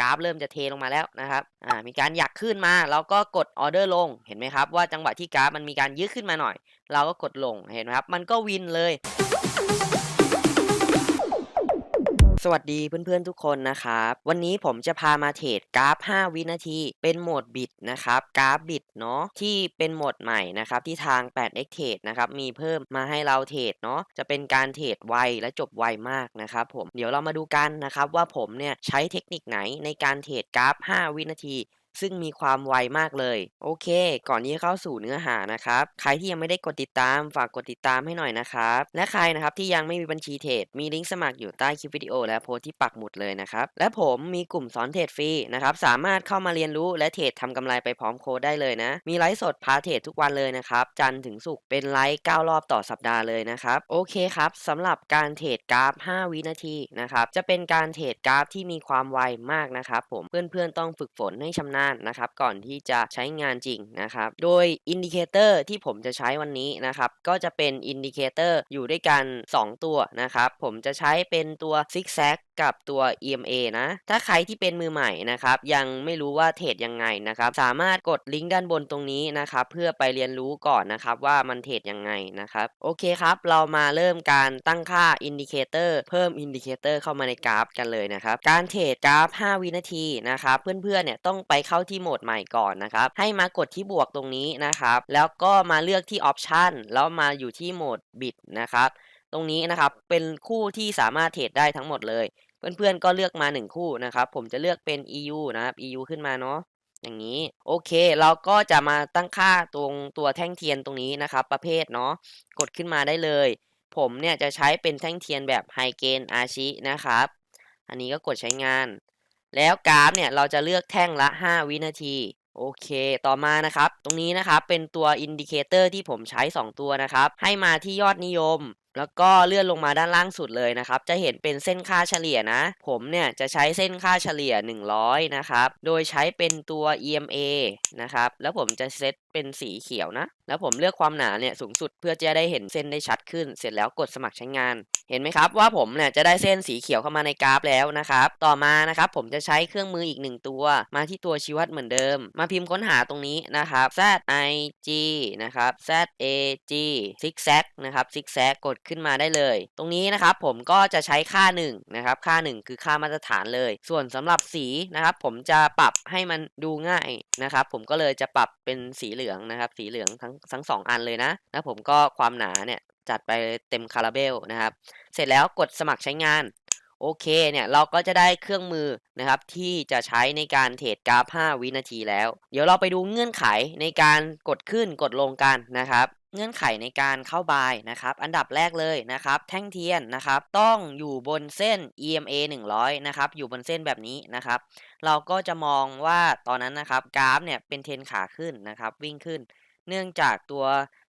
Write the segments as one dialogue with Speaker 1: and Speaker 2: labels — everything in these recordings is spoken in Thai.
Speaker 1: กราฟเริ่มจะเทลงมาแล้วนะครับอ่ามีการอยากขึ้นมาเราก็กดออเดอร์ลงเห็นไหมครับว่าจังหวะที่กราฟมันมีการยืดขึ้นมาหน่อย เราก็กดลงเห็นไหมครับ มันก็วินเลย สวัสดีเพื่อนๆทุกคนนะครับ วันนี้ผมจะพามาเทรดกราฟ 5 วินาที เป็นโหมดบิดนะครับ กราฟบิดเนาะที่เป็นโหมดใหม่นะครับ ที่ทาง 8x Trade นะครับ มีเพิ่มมาให้เราเทรดเนาะจะเป็นการเทรดไวและจบไวมากนะครับผมเดี๋ยวเรามาดูกันนะครับว่าผมเนี่ยใช้เทคนิคไหนในการเทรดกราฟ 5 วินาที ซึ่งมีความไวมากเลย โอเค ก่อนที่จะเข้าสู่เนื้อหานะครับ ใครที่ยังไม่ได้กดติดตามฝากกดติดตามให้หน่อยนะครับ และใครนะครับที่ยังไม่มีบัญชีเทรดมีลิงก์สมัครอยู่ใต้คลิปวิดีโอ และโพสที่ปักหมุดเลยนะครับและผมมีกลุ่มสอนเทรดฟรีนะครับสามารถเข้ามาเรียนรู้และเทรดทำกำไรไปพร้อมโค้ดได้เลยนะ มีไลฟ์สดพาเทรดทุกวันเลยนะครับจันทร์ถึงศุกร์เป็นไลฟ์9รอบต่อสัปดาห์เลยนะครับโอเคครับสำหรับการเทรดกราฟ 5 วินาทีนะครับจะเป็นการเทรดกราฟที่มีความไวมากนะครับผมเพื่อนๆต้องฝึกฝนให้ชำนาญนะครับก่อนที่จะใช้งานจริงนะครับโดยอินดิเคเตอร์ที่ผมจะใช้วันนี้นะครับก็จะเป็นอินดิเคเตอร์อยู่ด้วยกัน 2 ตัวนะครับผมจะใช้เป็นตัวซิกแซก กับตัว EMA นะ ถ้าใครที่เป็นมือใหม่นะครับ ยังไม่รู้ว่าเทรดยังไงนะครับ สามารถกดลิงก์ด้านบนตรงนี้นะครับ เพื่อไปเรียนรู้ก่อนนะครับว่ามันเทรดยังไงนะครับ โอเคครับ เรามาเริ่มการตั้งค่าอินดิเคเตอร์เพิ่มอินดิเคเตอร์เข้ามาในกราฟกันเลยนะครับ การเทรดกราฟ 5 วินาทีนะครับ เพื่อนๆ เนี่ยต้องไปเข้าที่โหมดใหม่ก่อนนะครับ ให้มากดที่บวกตรงนี้นะครับ แล้วก็มาเลือกที่ออปชันแล้วมาอยู่ที่โหมดบิดนะครับ ตรงนี้นะครับเป็นคู่ที่สามารถเทรดได้ทั้งหมดเลย เพื่อนๆก็เลือกมา1คู่นะครับ ผมจะเลือกเป็น EU นะครับ EU ขึ้นมาเนาะอย่างนี้โอเคเราก็จะมาตั้งค่าตรงตัวแท่งเทียนตรงนี้นะครับ ประเภทเนาะกดขึ้นมาได้เลย ผมเนี่ยจะใช้เป็นแท่งเทียนแบบไฮเกนอาชินะครับ อันนี้ก็กดใช้งาน แล้วกราฟเนี่ยเราจะเลือกแท่งละ 5 วินาทีโอเค ต่อมานะครับ ตรงนี้นะครับ เป็นตัวอินดิเคเตอร์ที่ผมใช้ 2 ตัวนะครับ ให้มาที่ยอดนิยม แล้วก็เลื่อนลงมาด้านล่างสุดเลยนะครับ จะเห็นเป็นเส้นค่าเฉลี่ยนะ ผมเนี่ยจะใช้เส้นค่าเฉลี่ย 100 นะครับ โดยใช้เป็นตัว EMA นะครับ แล้วผมจะเซต เป็นสีเขียวนะ แล้วผมเลือกความหนาเนี่ยสูงสุดเพื่อจะได้เห็นเส้นได้ชัดขึ้น เสร็จแล้วกดสมัครใช้งาน เห็นไหมครับว่าผมเนี่ยจะได้เส้นสีเขียวเข้ามาในกราฟแล้วนะครับ ต่อมานะครับผมจะใช้เครื่องมืออีกหนึ่งตัว มาที่ตัวชี้วัดเหมือนเดิม มาพิมพ์ค้นหาตรงนี้นะครับ Z I G นะครับ Z A G zigzag นะครับ zigzag กดขึ้นมาได้เลย ตรงนี้นะครับผมก็จะใช้ค่า1นะครับค่า 1 คือค่ามาตรฐานเลย ส่วนสำหรับสีนะครับผมจะปรับให้มันดูง่ายนะครับผมก็เลยจะปรับเป็นสีเหลืองืองนะครับ สีเหลืองทั้งทั้งสองอันเลยนะแล้วผมก็ความหนาเนี่ยจัดไปเต็มคาราเบลนะครับ เสร็จแล้วกดสมัครใช้งานโอเคเนี่ยเราก็จะได้เครื่องมือนะครับที่จะใช้ในการเทรดกราฟ 5 วินาทีแล้ว เดี๋ยวเราไปดูเงื่อนไขในการกดขึ้นกดลงกันนะครับ เงื่อนไขในการเข้าบายนะครับ อันดับแรกเลยนะครับ แท่งเทียนนะครับ ต้องอยู่บนเส้น EMA 100 นะครับ อยู่บนเส้นแบบนี้นะครับ เราก็จะมองว่าตอนนั้นนะครับกราฟเนี่ยเป็นเทนขาขึ้นนะครับ วิ่งขึ้น เนื่องจากตัว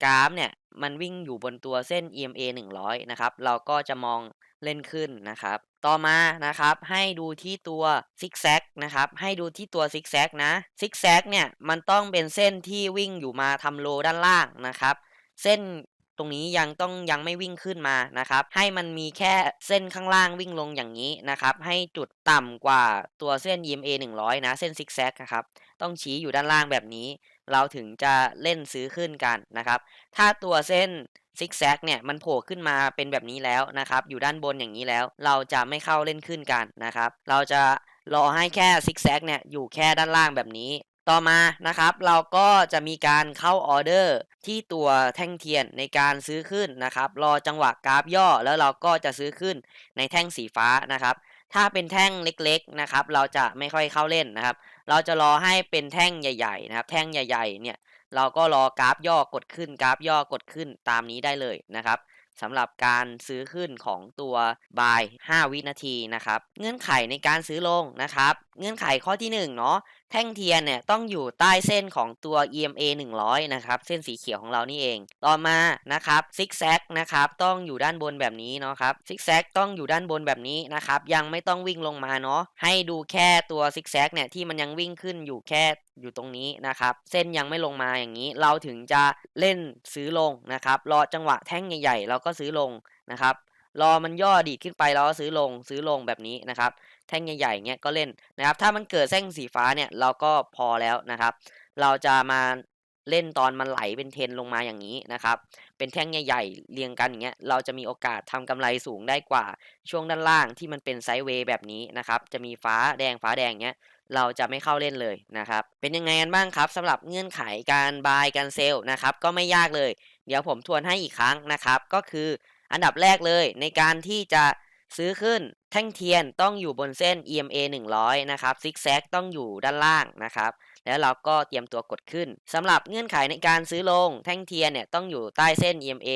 Speaker 1: กราฟเนี่ยมันวิ่งอยู่บนตัวเส้น EMA 100 นะครับ เราก็จะมองเล่นขึ้นนะครับ ต่อมานะครับ ให้ดูที่ตัวซิกแซกนะครับ ให้ดูที่ตัวซิกแซกนะซิกแซกเนี่ยมันต้องเป็นเส้นที่วิ่งอยู่มาทำโลด้านล่างนะครับ เส้นตรงนี้ยังต้องยังไม่วิ่งขึ้นมานะครับ ให้มันมีแค่เส้นข้างล่างวิ่งลงอย่างนี้นะครับ ให้จุดต่ำกว่าตัวเส้น EMA 100 นะ เส้นซิกแซกนะครับ ต้องชี้อยู่ด้านล่างแบบนี้ เราถึงจะเล่นซื้อขึ้นกันนะครับ ถ้าตัวเส้นซิกแซกเนี่ยมันโผล่ขึ้นมาเป็นแบบนี้แล้วนะครับ อยู่ด้านบนอย่างนี้แล้ว เราจะไม่เข้าเล่นขึ้นกันนะครับ เราจะรอให้แค่ซิกแซกเนี่ยอยู่แค่ด้านล่างแบบนี้ ต่อมานะครับเราก็จะมีการเข้าออเดอร์ที่ตัวแท่งเทียนในการซื้อขึ้นนะครับรอจังหวะกราฟย่อแล้วเราก็จะซื้อขึ้นในแท่งสีฟ้านะครับ ถ้าเป็นแท่งเล็กๆนะครับเราจะไม่ค่อยเข้าเล่นนะครับ เราจะรอให้เป็นแท่งใหญ่ๆนะครับแท่งใหญ่ๆเนี่ยเราก็รอกราฟย่อกดขึ้นกราฟย่อกดขึ้นตามนี้ได้เลยนะครับสำหรับการซื้อขึ้นของตัว buy 5วินาทีนะครับ เงื่อนไขในการซื้อลงนะครับ เงื่อนไขข้อที่1เนาะแท่งเทียนเนี่ยต้องอยู่ใต้เส้นของตัว EMA 100 นะครับ เส้นสีเขียวของเรานี่เอง ต่อมานะครับซิกแซกนะครับต้องอยู่ด้านบนแบบนี้เนาะครับซิกแซกต้องอยู่ด้านบนแบบนี้นะครับ ยังไม่ต้องวิ่งลงมาเนาะให้ดูแค่ตัวซิกแซกเนี่ยที่มันยังวิ่งขึ้นอยู่แค่อยู่ตรงนี้นะครับ เส้นยังไม่ลงมาอย่างนี้ เราถึงจะเล่นซื้อลงนะครับรอจังหวะแท่งใหญ่ๆเราก็ซื้อลงนะครับรอมันย่อดีดขึ้นไปเราก็ซื้อลงซื้อลงแบบนี้นะครับ แท่งใหญ่ๆเงี้ยก็เล่นนะครับ ถ้ามันเกิดแท่งสีฟ้าเนี่ยเราก็พอแล้วนะครับ เราจะมาเล่นตอนมันไหลเป็นเทนลงมาอย่างนี้นะครับ เป็นแท่งใหญ่ๆเรียงกันอย่างเงี้ย เราจะมีโอกาสทำกำไรสูงได้กว่า ช่วงด้านล่างที่มันเป็นไซด์เวย์แบบนี้นะครับ จะมีฟ้าแดงฟ้าแดงเงี้ย เราจะไม่เข้าเล่นเลยนะครับ เป็นยังไงกันบ้างครับสำหรับเงื่อนไขการบายการเซลล์นะครับ ก็ไม่ยากเลย เดี๋ยวผมทวนให้อีกครั้งนะครับ ก็คืออันดับแรกเลยในการที่จะ ซื้อขึ้นแท่งเทียนต้องอยู่บนเส้น EMA 100 นะครับซิกแซกต้องอยู่ด้านล่างนะครับ แล้วเราก็เตรียมตัวกดขึ้นสำหรับเงื่อนไขในการซื้อลง แท่งเทียนเนี่ยต้องอยู่ใต้เส้น EMA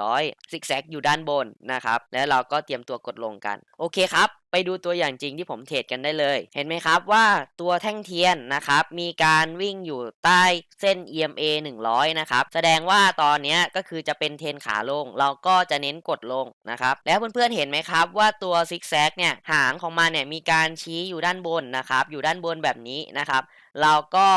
Speaker 1: 100ซิกแซกอยู่ด้านบนนะครับ แล้วเราก็เตรียมตัวกดลงกัน โอเคครับไปดูตัวอย่างจริงที่ผมเทรดกันได้เลย เห็นไหมครับว่าตัวแท่งเทียนนะครับ มีการวิ่งอยู่ใต้เส้น EMA 100 นะครับ แสดงว่าตอนนี้ก็คือจะเป็นเทรนขาลง เราก็จะเน้นกดลงนะครับ แล้วเพื่อนๆเห็นไหมครับว่าตัวซิกแซกเนี่ยหางของมันเนี่ยมีการชี้อยู่ด้านบนนะครับ อยู่ด้านบนแบบนี้นะครับ เราก็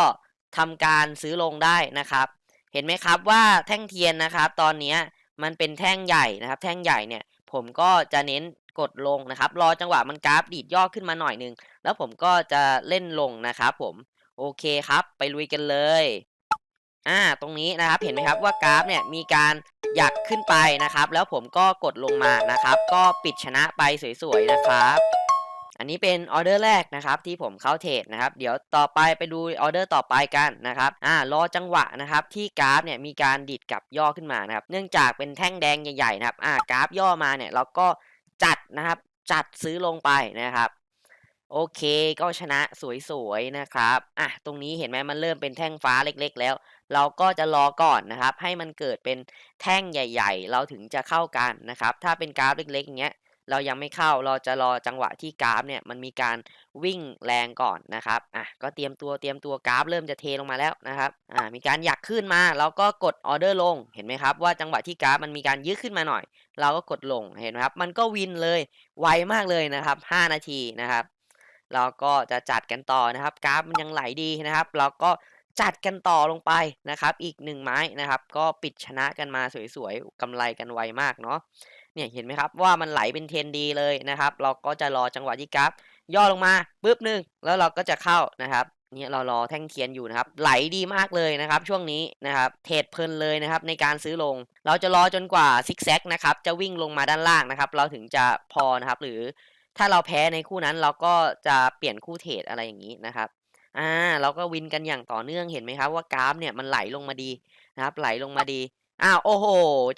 Speaker 1: ทำการซื้อลงได้นะครับ เห็นไหมครับว่าแท่งเทียนนะครับ ตอนนี้มันเป็นแท่งใหญ่นะครับ แท่งใหญ่เนี่ยผมก็จะเน้น กดลงนะครับ รอจังหวะมันกราฟดีดย่อขึ้นมาหน่อยนึง แล้วผมก็จะเล่นลงนะครับผม โอเคครับ ไปลุยกันเลย อ่า ตรงนี้นะครับ เห็นไหมครับว่ากราฟเนี่ยมีการหยักขึ้นไปนะครับ แล้วผมก็กดลงมานะครับ ก็ปิดชนะไปสวยๆนะครับ อันนี้เป็นออเดอร์แรกนะครับ ที่ผมเข้าเทรดนะครับ เดี๋ยวต่อไปไปดูออเดอร์ต่อไปกันนะครับ อ่า รอจังหวะนะครับ ที่กราฟเนี่ยมีการดิดกลับย่อขึ้นมานะครับ เนื่องจากเป็นแท่งแดงใหญ่ๆนะครับ อ่า กราฟย่อมาเนี่ยเราก็ จัดนะครับ จัดซื้อลงไปนะครับ โอเคก็ชนะสวยๆนะครับอะตรงนี้เห็นไหมมันเริ่มเป็นแท่งฟ้าเล็กๆ แล้ว เราก็จะรอก่อนนะครับ ให้มันเกิดเป็นแท่งใหญ่ ๆ เราถึงจะเข้ากันนะครับ ถ้าเป็นกราฟเล็กๆอย่างเงี้ย เรายังไม่เข้าเราจะรอจังหวะที่กราฟเนี่ยมันมีการวิ่งแรงก่อนนะครับอะก็เตรียมตัวเตรียมตัวกราฟเริ่มจะเทลงมาแล้วนะครับอ่ามีการหยักขึ้นมาเราก็กดออเดอร์ลงเห็นไหมครับว่าจังหวะที่กราฟมันมีการยืดขึ้นมาหน่อย เราก็กดลงเห็นไหมครับ มันก็วินเลยไวมากเลยนะครับ 5 นาทีนะครับ เราก็จะจัดกันต่อนะครับ กราฟมันยังไหลดีนะครับ เราก็จัดกันต่อลงไปนะครับ อีกหนึ่งไม้นะครับ ก็ปิดชนะกันมาสวยๆกำไรกันไวมากเนาะ เนี่ยเห็นไหมครับว่ามันไหลเป็นเทนดีเลยนะครับ เราก็จะรอจังหวะที่กราฟย่อลงมาปุ๊บหนึ่งแล้วเราก็จะเข้านะครับเนี่ยเรารอแท่งเทียนอยู่นะครับ ไหลดีมากเลยนะครับ ช่วงนี้นะครับเทรดเพลินเลยนะครับ ในการซื้อลง เราจะรอจนกว่าซิกแซกนะครับจะวิ่งลงมาด้านล่างนะครับ เราถึงจะพอนะครับ หรือถ้าเราแพ้ในคู่นั้นเราก็จะเปลี่ยนคู่เทรดอะไรอย่างนี้นะครับอ่าเราก็วินกันอย่างต่อเนื่องเห็นไหมครับว่ากราฟเนี่ยมันไหลลงมาดีนะครับ ไหลลงมาดี อ้าวโอ้โห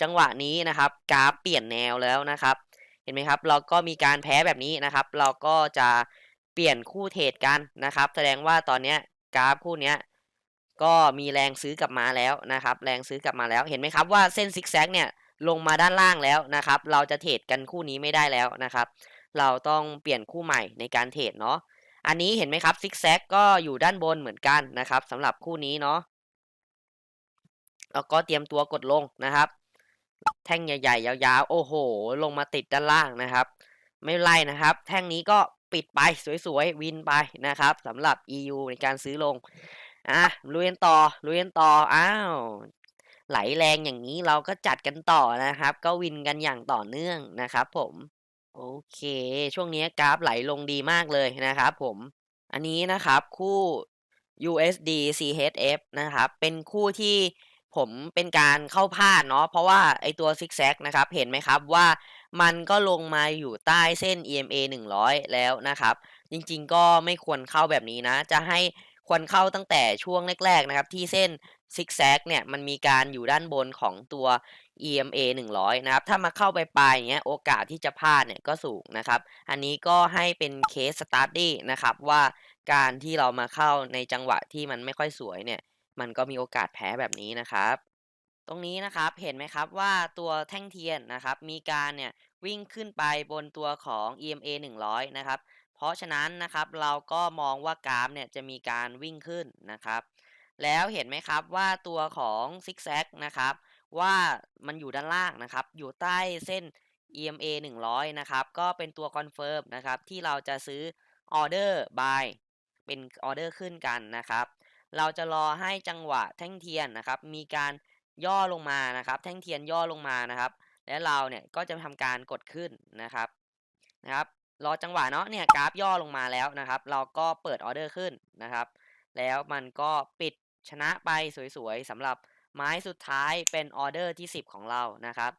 Speaker 1: จังหวะนี้นะครับ กราฟเปลี่ยนแนวแล้วนะครับ เห็นไหมครับ เราก็มีการแพ้แบบนี้นะครับ เราก็จะเปลี่ยนคู่เทรดกันนะครับ แสดงว่าตอนนี้กราฟคู่นี้ก็มีแรงซื้อกลับมาแล้วนะครับ แรงซื้อกลับมาแล้วเห็นไหมครับว่าเส้นซิกแซกเนี่ยลงมาด้านล่างแล้วนะครับ เราจะเทรดกันคู่นี้ไม่ได้แล้วนะครับ เราต้องเปลี่ยนคู่ใหม่ในการเทรดเนาะอันนี้เห็นไหมครับซิกแซกก็อยู่ด้านบนเหมือนกันนะครับสำหรับคู่นี้เนาะ แล้วก็เตรียมตัวกดลงนะครับ แท่งใหญ่ๆยาวๆ โอ้โห ลงมาติดด้านล่างนะครับ ไม่เป็นไรนะครับ แท่งนี้ก็ปิดไปสวยๆ วินไปนะครับสำหรับ EU ในการซื้อลงอะลุยกันต่อลุยกันต่ออ้าวไหลแรงอย่างนี้เราก็จัดกันต่อนะครับ ก็วินกันอย่างต่อเนื่องนะครับ ผมโอเค ช่วงนี้กราฟไหลลงดีมากเลยนะครับผม อันนี้นะครับคู่ USD CHF นะครับ เป็นคู่ที่ ผมเป็นการเข้าพลาดเนาะ เพราะว่าไอตัวซิกแซกนะครับ เห็นไหมครับว่ามันก็ลงมาอยู่ใต้เส้น EMA 100 แล้วนะครับ จริงๆก็ไม่ควรเข้าแบบนี้นะ จะให้ควรเข้าตั้งแต่ช่วงแรกๆนะครับ ที่เส้นซิกแซกเนี่ยมันมีการอยู่ด้านบนของตัว EMA 100 นะครับ ถ้ามาเข้าไปปลายอย่างเงี้ยโอกาสที่จะพลาดเนี่ยก็สูงนะครับ อันนี้ก็ให้เป็นเคสสตาร์ดี้นะครับว่าการที่เรามาเข้าในจังหวะที่มันไม่ค่อยสวยเนี่ย มันก็มีโอกาสแพ้แบบนี้นะครับ ตรงนี้นะครับเห็นไหมครับว่าตัวแท่งเทียนนะครับ มีการเนี่ยวิ่งขึ้นไปบนตัวของ EMA 100 นะครับ เพราะฉะนั้นนะครับเราก็มองว่ากราฟเนี่ยจะมีการวิ่งขึ้นนะครับ แล้วเห็นไหมครับว่าตัวของซิกแซกนะครับว่ามันอยู่ด้านล่างนะครับ อยู่ใต้เส้น EMA 100 นะครับ ก็เป็นตัวคอนเฟิร์มนะครับ ที่เราจะซื้อออเดอร์บายเป็นออเดอร์ขึ้นกันนะครับ เราจะรอให้จังหวะแท่งเทียนนะครับ มีการย่อลงมานะครับ แท่งเทียนย่อลงมานะครับ และเราเนี่ยก็จะทำการกดขึ้นนะครับนะครับ รอจังหวะเนาะเนี่ยกราฟย่อลงมาแล้วนะครับ เราก็เปิดออเดอร์ขึ้นนะครับ แล้วมันก็ปิดชนะไปสวยๆสำหรับไม้สุดท้ายเป็นออเดอร์ที่ 10 ของเรานะครับ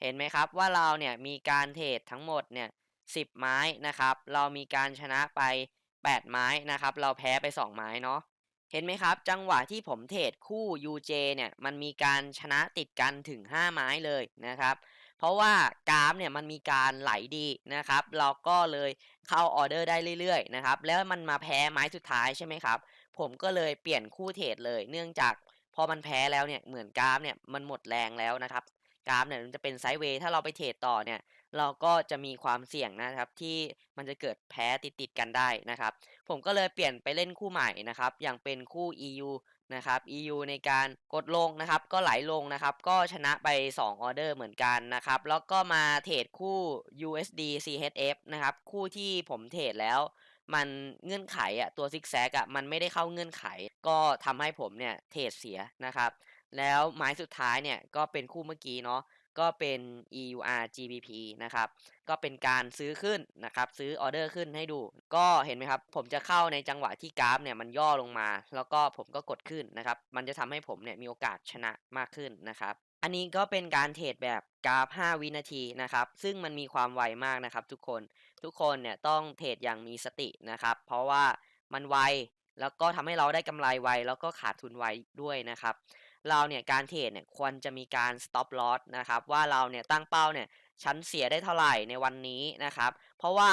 Speaker 1: เห็นไหมครับว่าเราเนี่ยมีการเทรดทั้งหมดเนี่ย10ไม้นะครับ เรามีการชนะไป 8 ไม้นะครับ เราแพ้ไป 2 ไม้เนาะ เห็นไหมครับ จังหวะที่ผมเทรดคู่ UJ เนี่ยมันมีการชนะติดกันถึง 5 ไม้เลยนะครับ เพราะว่ากราฟเนี่ยมันมีการไหลดีนะครับ เราก็เลยเข้าออเดอร์ได้เรื่อยๆนะครับแล้วมันมาแพ้ไม้สุดท้ายใช่ไหมครับ ผมก็เลยเปลี่ยนคู่เทรดเลย เนื่องจากพอมันแพ้แล้วเนี่ยเหมือนกราฟเนี่ยมันหมดแรงแล้วนะครับกราฟเนี่ยมันจะเป็นไซด์เวย์ถ้าเราไปเทรดต่อเนี่ย เราก็จะมีความเสี่ยงนะครับที่มันจะเกิดแพ้ติดๆกันได้นะครับ ผมก็เลยเปลี่ยนไปเล่นคู่ใหม่นะครับอย่างเป็นคู่ EU นะครับ EU ในการกดลงนะครับก็ไหลลงนะครับก็ชนะไป 2 ออเดอร์เหมือนกันนะครับแล้วก็มาเทรดคู่ USD CHF นะครับคู่ที่ผมเทรดแล้วมันเงื่อนไขอะตัวซิกแซกอะมันไม่ได้เข้าเงื่อนไข ก็ทำให้ผมเนี่ยเทรดเสียนะครับ แล้วไม้สุดท้ายเนี่ยก็เป็นคู่เมื่อกี้เนาะ ก็เป็น EUR GBP นะครับ ก็เป็นการซื้อขึ้นนะครับ ซื้อออเดอร์ขึ้นให้ดู ก็เห็นไหมครับ ผมจะเข้าในจังหวะที่กราฟเนี่ยมันย่อลงมา แล้วก็ผมก็กดขึ้นนะครับ มันจะทำให้ผมเนี่ยมีโอกาสชนะมากขึ้นนะครับ อันนี้ก็เป็นการเทรดแบบกราฟ 5 วินาทีนะครับ ซึ่งมันมีความไวมากนะครับ ทุกคน ทุกคนเนี่ยต้องเทรดอย่างมีสตินะครับ เพราะว่ามันไว แล้วก็ทำให้เราได้กำไรไว แล้วก็ขาดทุนไวด้วยนะครับ เราเนี่ยการเทรดเนี่ยควรจะมีการ stop loss นะครับว่าเราเนี่ยตั้งเป้าเนี่ยฉันเสียได้เท่าไหร่ในวันนี้นะครับ เพราะว่า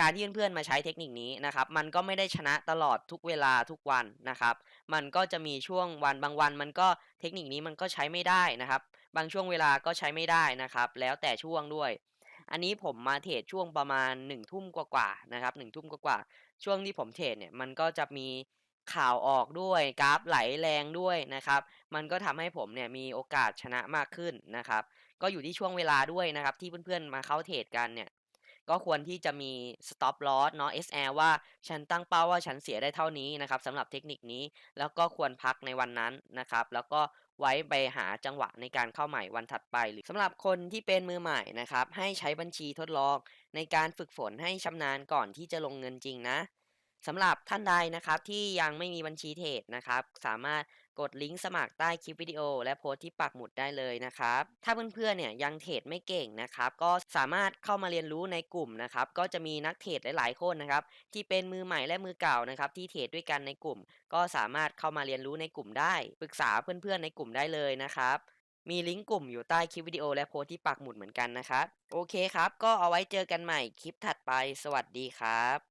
Speaker 1: การที่เพื่อนๆมาใช้เทคนิคนี้นะครับ มันก็ไม่ได้ชนะตลอดทุกเวลาทุกวันนะครับ มันก็จะมีช่วงวันบางวัน มันก็เทคนิคนี้มันก็ใช้ไม่ได้นะครับ บางช่วงเวลาก็ใช้ไม่ได้นะครับ แล้วแต่ช่วงด้วย อันนี้ผมมาเทรดช่วงประมาณ1นึ่ทุ่มกว่าๆนะครับหนึ่งทุ่มกว่าๆช่วงที่ผมเทรดเนี่ยมันก็จะมี ข่าวออกด้วยกราฟไหลแรงด้วยนะครับ มันก็ทำให้ผมเนี่ยมีโอกาสชนะมากขึ้นนะครับ ก็อยู่ที่ช่วงเวลาด้วยนะครับ ที่เพื่อนๆมาเข้าเทรดกันเนี่ยก็ควรที่จะมี stop loss เนาะ SL ว่าฉันตั้งเป้าว่าฉันเสียได้เท่านี้นะครับสำหรับเทคนิคนี้แล้วก็ควรพักในวันนั้นนะครับ แล้วก็ไว้ไปหาจังหวะในการเข้าใหม่วันถัดไปหรือสำหรับคนที่เป็นมือใหม่นะครับ ให้ใช้บัญชีทดลองในการฝึกฝนให้ชำนาญก่อนที่จะลงเงินจริงนะ สำหรับท่านใดนะครับที่ยังไม่มีบัญชีเทรดนะครับสามารถกดลิงก์สมัครใต้คลิปวิดีโอ และโพสต์ที่ปักหมุดได้เลยนะครับถ้าเพื่อนๆเนี่ยยังเทรดไม่เก่งนะครับก็สามารถเข้ามาเรียนรู้ในกลุ่มนะครับก็จะมีนักเทรดหลายๆคนนะครับที่เป็นมือใหม่และมือเก่านะครับที่เทรดด้วยกันในกลุ่ม ก็สามารถเข้ามาเรียนรู้ในกลุ่มได้ปรึกษาเพื่อนๆในกลุ่มได้เลยนะครับมีลิงก์กลุ่มอยู่ใต้คลิปวิดีโอและโพสต์ที่ปักหมุดเหมือนกันนะครับโอเคครับ ก็เอาไว้เจอกันใหม่คลิปถัดไป สวัสดีครับ